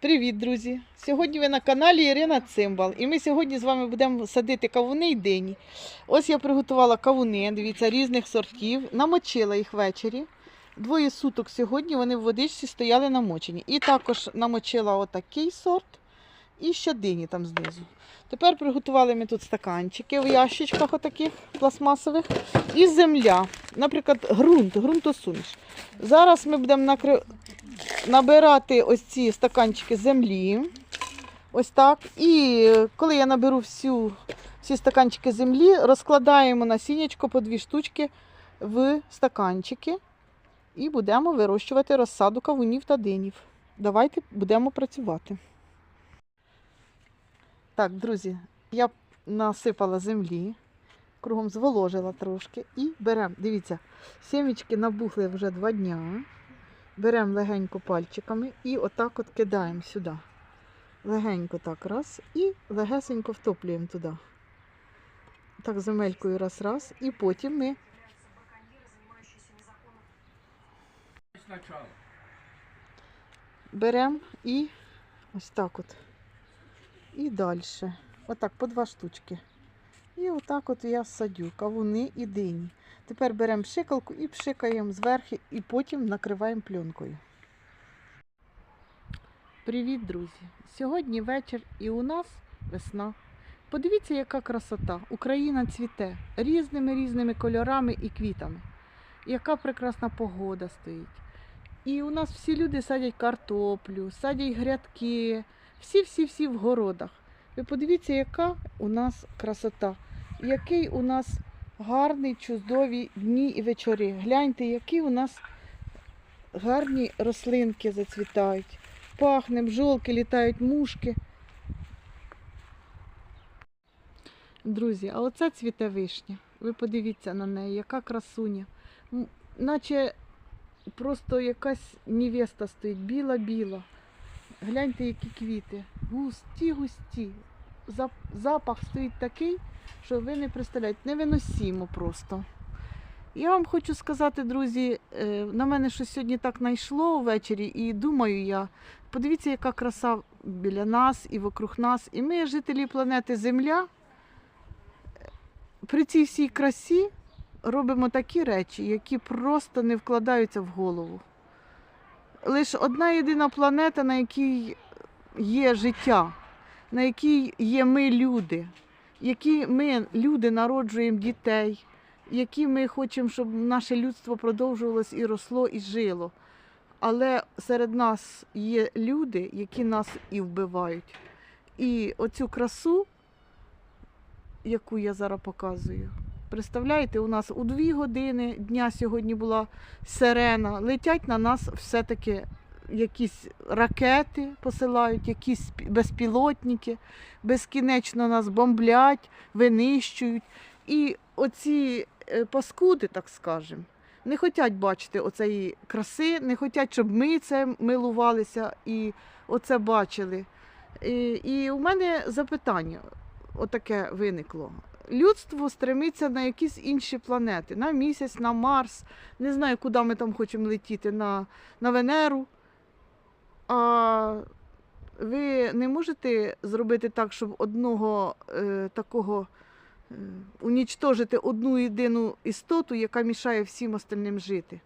Привіт, друзі! Сьогодні ви на каналі Ірина Цимбал. І ми сьогодні з вами будемо садити кавуни й дині. Ось я приготувала кавуни, дивіться, різних сортів. Намочила їх ввечері. Двоє суток сьогодні вони в водичці стояли намочені. І також намочила отакий сорт і ще дині там знизу. Тепер приготували ми тут стаканчики в ящичках отаких пластмасових. І земля. Наприклад, ґрунт, ґрунтосуміш. Зараз ми будемо накри набирати ось ці стаканчики землі. Ось так. І коли я наберу всю, всі стаканчики землі, розкладаємо насіннячко по дві штучки в стаканчики і будемо вирощувати розсаду кавунів та динів. Давайте будемо працювати. Так, друзі, я насипала землі, кругом зволожила трошки і беремо. Дивіться, сімечки набухли вже два дня. Беремо легенько пальчиками і отак от кидаємо сюди. Легенько так раз і легесенько втоплюємо туди. Так, земелькою раз-раз. І потім ми беремо і ось так от. І далі. Отак, по два штучки. І отак от я садю кавуни і дині. Тепер беремо пшикалку і пшикаємо зверху, і потім накриваємо пленкою. Привіт, друзі! Сьогодні вечір і у нас весна. Подивіться, яка красота. Україна цвіте різними різними кольорами і квітами. Яка прекрасна погода стоїть. І у нас всі люди садять картоплю, садять грядки, всі-всі-всі в городах. Ви подивіться, яка у нас красота, який у нас гарний, чудові дні і вечори. Гляньте, які у нас гарні рослинки зацвітають. Пахне, бджолки, літають мушки. Друзі, а оце цвіте вишня. Ви подивіться на неї, яка красуня. Наче просто якась невеста стоїть, біла-біла. Гляньте, які квіти. Густі, густі. Зап- Запах стоїть такий, що ви не представляєте, невиносимо просто. Я вам хочу сказати, друзі, е, на мене щось сьогодні так найшло ввечері, і думаю я, подивіться, яка краса біля нас і вокруг нас. І ми, жителі планети Земля, при цій всій красі робимо такі речі, які просто не вкладаються в голову. Лише одна єдина планета, на якій є життя, на якій є ми люди, які ми, люди, народжуємо дітей, які ми хочемо, щоб наше людство продовжувалось і росло, і жило. Але серед нас є люди, які нас і вбивають. І оцю красу, яку я зараз показую, представляєте, у нас у дві години дня сьогодні була сирена, летять на нас все-таки якісь ракети посилають, якісь безпілотники, безкінечно нас бомблять, винищують. І оці е, паскуди, так скажемо, не хочуть бачити оцеї краси, не хочуть, щоб ми це милувалися і оце бачили. І, і у мене запитання отаке виникло. Людство стремиться на якісь інші планети, на місяць, на Марс. Не знаю, куди ми там хочемо летіти, на, на Венеру. А ви не можете зробити так, щоб одного е, такого е, унічтожити одну єдину істоту, яка мішає всім остальним жити?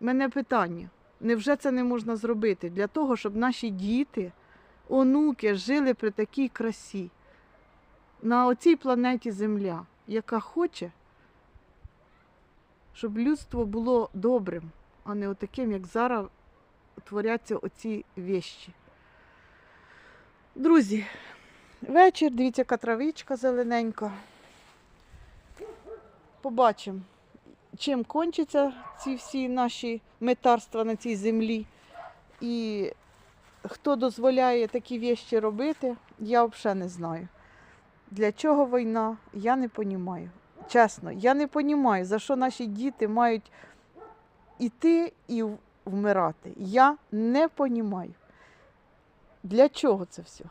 У мене питання: невже це не можна зробити для того, щоб наші діти, онуки жили при такій красі? На оцій планеті Земля, яка хоче, щоб людство було добрим, а не отаким, як зараз творяться оці вещі. Друзі, вечір, дивіться, яка травичка зелененька. Побачимо, чим кончаться ці всі наші метарства на цій землі. І хто дозволяє такі вещі робити, я взагалі не знаю. Для чого війна, я не розумію. Чесно, я не розумію, за що наші діти мають іти і вмирати. Я не розумію. Для чого це все?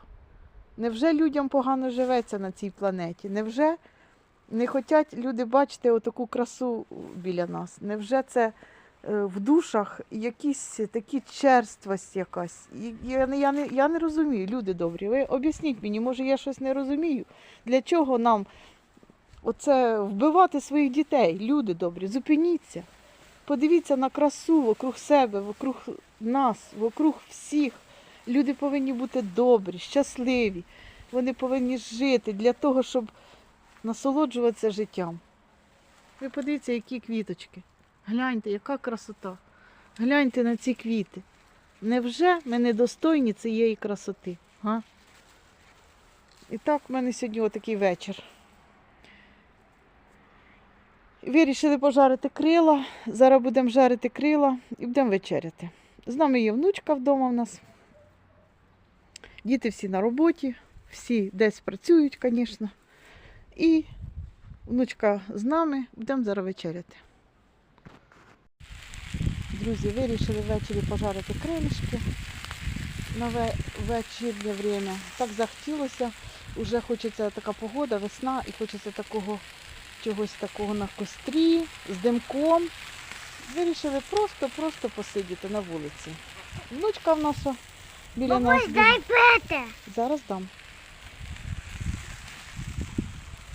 Невже людям погано живеться на цій планеті? Невже не хочуть люди бачити отаку красу біля нас? Невже це е, в душах якісь такі черствость якась. Я, не- я, не, я не розумію, люди добрі. Ви об'ясніть мені, може я щось не розумію. Для чого нам оце вбивати своїх дітей? Люди добрі, зупиніться. Подивіться на красу вокруг себе, вокруг нас, вокруг всіх. Люди повинні бути добрі, щасливі. Вони повинні жити для того, щоб насолоджуватися життям. Ви подивіться, які квіточки. Гляньте, яка красота. Гляньте на ці квіти. Невже ми недостойні цієї красоти? Га? І так, в мене сьогодні отакий вечір. Вирішили пожарити крила. Зараз будемо жарити крила і будемо вечеряти. З нами є внучка вдома в нас. Діти всі на роботі, всі десь працюють, звісно. І внучка з нами, будемо зараз вечеряти. Друзі, вирішили ввечері пожарити крилишки на ве- вечірнє время. Так захотілося. Уже хочеться така погода, весна, і хочеться такого чогось такого на кострі з димком. Вирішили просто-просто посидіти на вулиці. Внучка в нас біля нас. Дай пете. Зараз дам.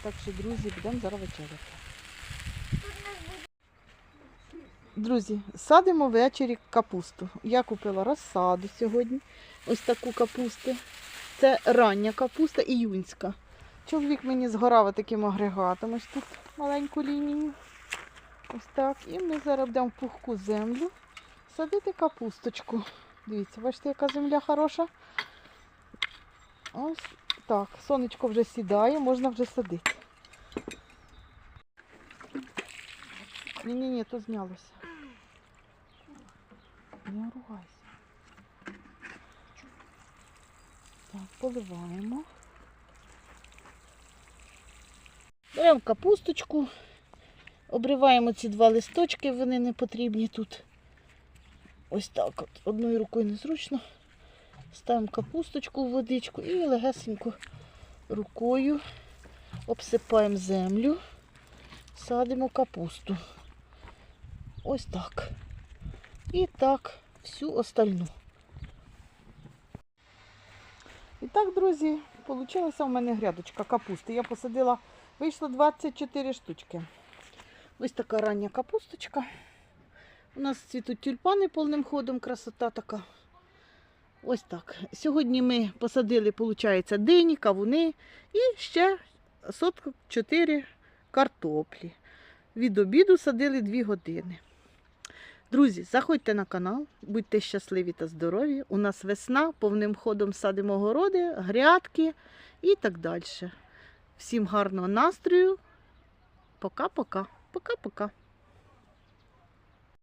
Так що, друзі, будемо зараз вечеряти. Друзі, садимо ввечері капусту. Я купила розсаду сьогодні. Ось таку капусту. Це рання капуста і юнська. Чоловік мені згорав таким агрегатом. Ось тут маленьку лінію. Ось так. І ми зараз будемо пухку землю садити капусточку. Дивіться, бачите, яка земля хороша. Ось так, сонечко вже сідає, можна вже садити. Ні-ні-ні, то знялося. Не ругайся. Так, поливаємо. Беремо капусточку, обриваємо ці два листочки, вони не потрібні тут. Ось так от. Одною рукою незручно. Ставимо капусточку в водичку і легесенько рукою обсипаємо землю, садимо капусту. Ось так. І так всю остальну. І так, друзі, вийшла в мене грядочка капусти. Я посадила, вийшло 24 штучки. Ось така рання капусточка. У нас цвітуть тюльпани повним ходом, красота така. Ось так. Сьогодні ми посадили, виходить, дині, кавуни і ще сотку 4 картоплі. Від обіду садили 2 години. Друзі, заходьте на канал, будьте щасливі та здорові. У нас весна, повним ходом садимо городи, грядки і так далі. Всім гарного настрою. Пока-пока. Пока-пока.